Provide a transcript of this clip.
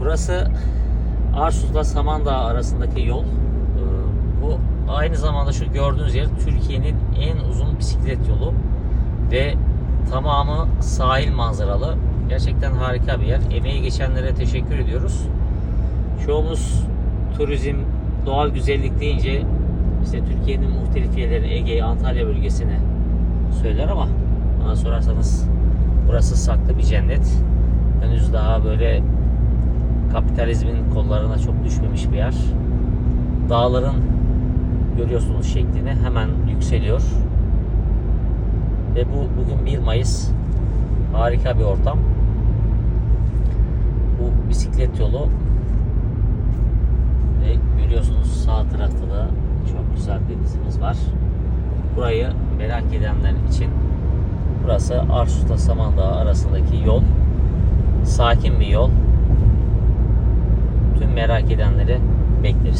Burası Arsuz'la Samandağ arasındaki yol. Ee, Bu aynı zamanda şu gördüğünüz yer Türkiye'nin en uzun bisiklet yolu ve tamamı sahil manzaralı. Gerçekten harika bir yer. Emeği geçenlere teşekkür ediyoruz. Çoğumuz turizm, doğal güzellik deyince işte Türkiye'nin muhtelif yerleri Ege, Antalya bölgesini söyler ama bana sorarsanız burası saklı bir cennet. Henüz daha böyle kapitalizmin kollarına çok düşmemiş bir yer. Dağların görüyorsunuz şeklini hemen yükseliyor. Ve bu bugün 1 Mayıs. Harika bir ortam. Bu bisiklet yolu ve görüyorsunuz sağ tarafta da çok güzel denizimiz var. Burayı merak edenler için burası Arsus'la Samandağ arasındaki yol. Sakin bir yol. Merak edenleri bekleriz.